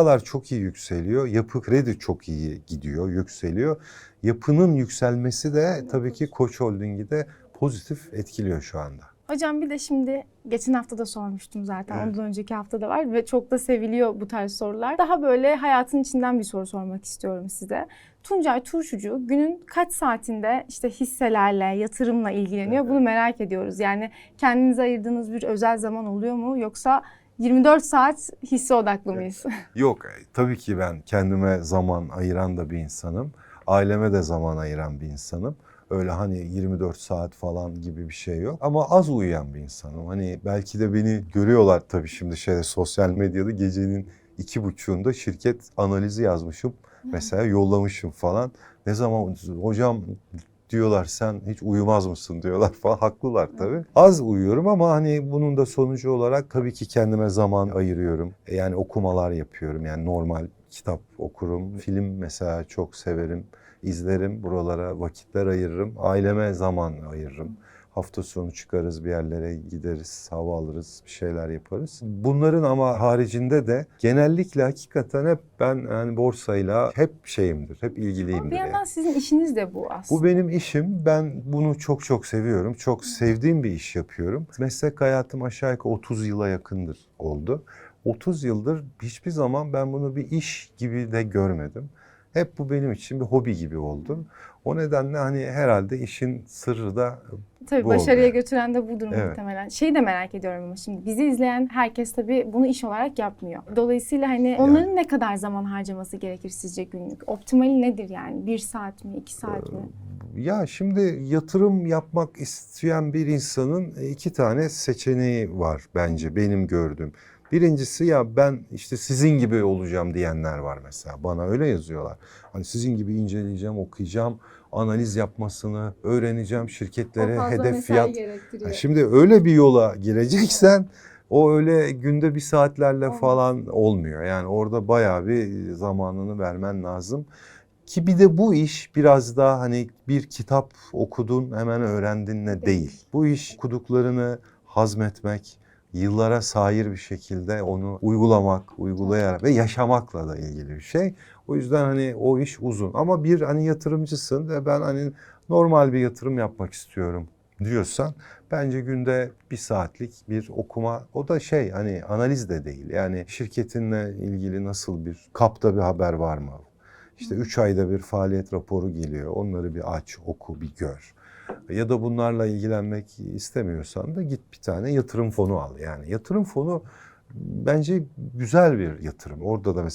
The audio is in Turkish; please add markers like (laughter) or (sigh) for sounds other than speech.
Kiralar çok iyi yükseliyor. Yapı kredi çok iyi gidiyor, yükseliyor. Yapının yükselmesi de tabii ki Koç Holding'i de pozitif etkiliyor şu anda. Hocam bir de şimdi geçen hafta da sormuştum zaten. Evet. Ondan önceki hafta da var ve çok da seviliyor bu tarz sorular. Daha böyle hayatın içinden bir soru sormak istiyorum size. Tuncay Turşucu günün kaç saatinde işte hisselerle, yatırımla ilgileniyor? Bunu merak ediyoruz. Yani kendinize ayırdığınız bir özel zaman oluyor mu yoksa 24 saat hisse odaklı mıyız? (laughs) Yok e, tabii ki ben kendime zaman ayıran da bir insanım. Aileme de zaman ayıran bir insanım. Öyle hani 24 saat falan gibi bir şey yok. Ama az uyuyan bir insanım. Hani belki de beni görüyorlar tabii şimdi şeyde sosyal medyada gecenin iki buçuğunda şirket analizi yazmışım. Mesela yollamışım falan. Ne zaman hocam diyorlar sen hiç uyumaz mısın diyorlar falan. (laughs) Haklılar tabii. Az uyuyorum ama hani bunun da sonucu olarak tabii ki kendime zaman ayırıyorum. E, Yani okumalar yapıyorum. Yani normal kitap okurum. Film mesela çok severim. izlerim. Buralara vakitler ayırırım. Aileme zaman ayırırım. Hafta sonu çıkarız bir yerlere gideriz, hava alırız, bir şeyler yaparız. Bunların ama haricinde de genellikle hakikaten hep ben yani borsayla hep şeyimdir, hep Ama bir ilgiliyimdir. yani. yandan sizin işiniz de bu aslında. Bu benim işim. Ben bunu çok çok seviyorum. Çok sevdiğim bir iş yapıyorum. Meslek hayatım aşağı yukarı 30 yıla yakındır oldu. 30 yıldır hiçbir zaman ben bunu bir iş gibi de görmedim. Hep bu benim için bir hobi gibi oldu. O nedenle hani herhalde işin sırrı da Tabii Bu başarıya yani. götüren de budur Evet. muhtemelen. Şeyi de merak ediyorum ama şimdi bizi izleyen herkes tabii bunu iş olarak yapmıyor. Dolayısıyla hani onların ne kadar zaman harcaması gerekir sizce günlük? Optimali nedir yani? Bir saat mi, iki saat mi? Ya şimdi yatırım yapmak isteyen bir insanın iki tane seçeneği var bence benim gördüğüm. Birincisi ya ben işte sizin gibi olacağım diyenler var mesela. Bana öyle yazıyorlar. Hani sizin gibi inceleyeceğim, okuyacağım, analiz yapmasını öğreneceğim, şirketlere hedef fiyat. Ha, Şimdi öyle bir yola gireceksen (laughs) o öyle günde bir saatlerle falan olmuyor. Yani orada bayağı bir zamanını vermen lazım. Ki bir de bu iş biraz daha hani bir kitap okudun hemen öğrendinle değil. Bu iş okuduklarını hazmetmek, yıllara sahir bir şekilde onu uygulamak, uygulayarak ve yaşamakla da ilgili bir şey. O yüzden hani o iş uzun. Ama bir hani yatırımcısın ve ben hani normal bir yatırım yapmak istiyorum diyorsan bence günde bir saatlik bir okuma o da şey hani analiz de değil. Yani şirketinle ilgili nasıl bir kapta bir haber var mı? İşte 3 ayda bir faaliyet raporu geliyor. Onları bir aç, oku, bir gör. Ya da bunlarla ilgilenmek istemiyorsan da git bir tane yatırım fonu al. Yani yatırım fonu bence güzel bir yatırım. Orada da mesela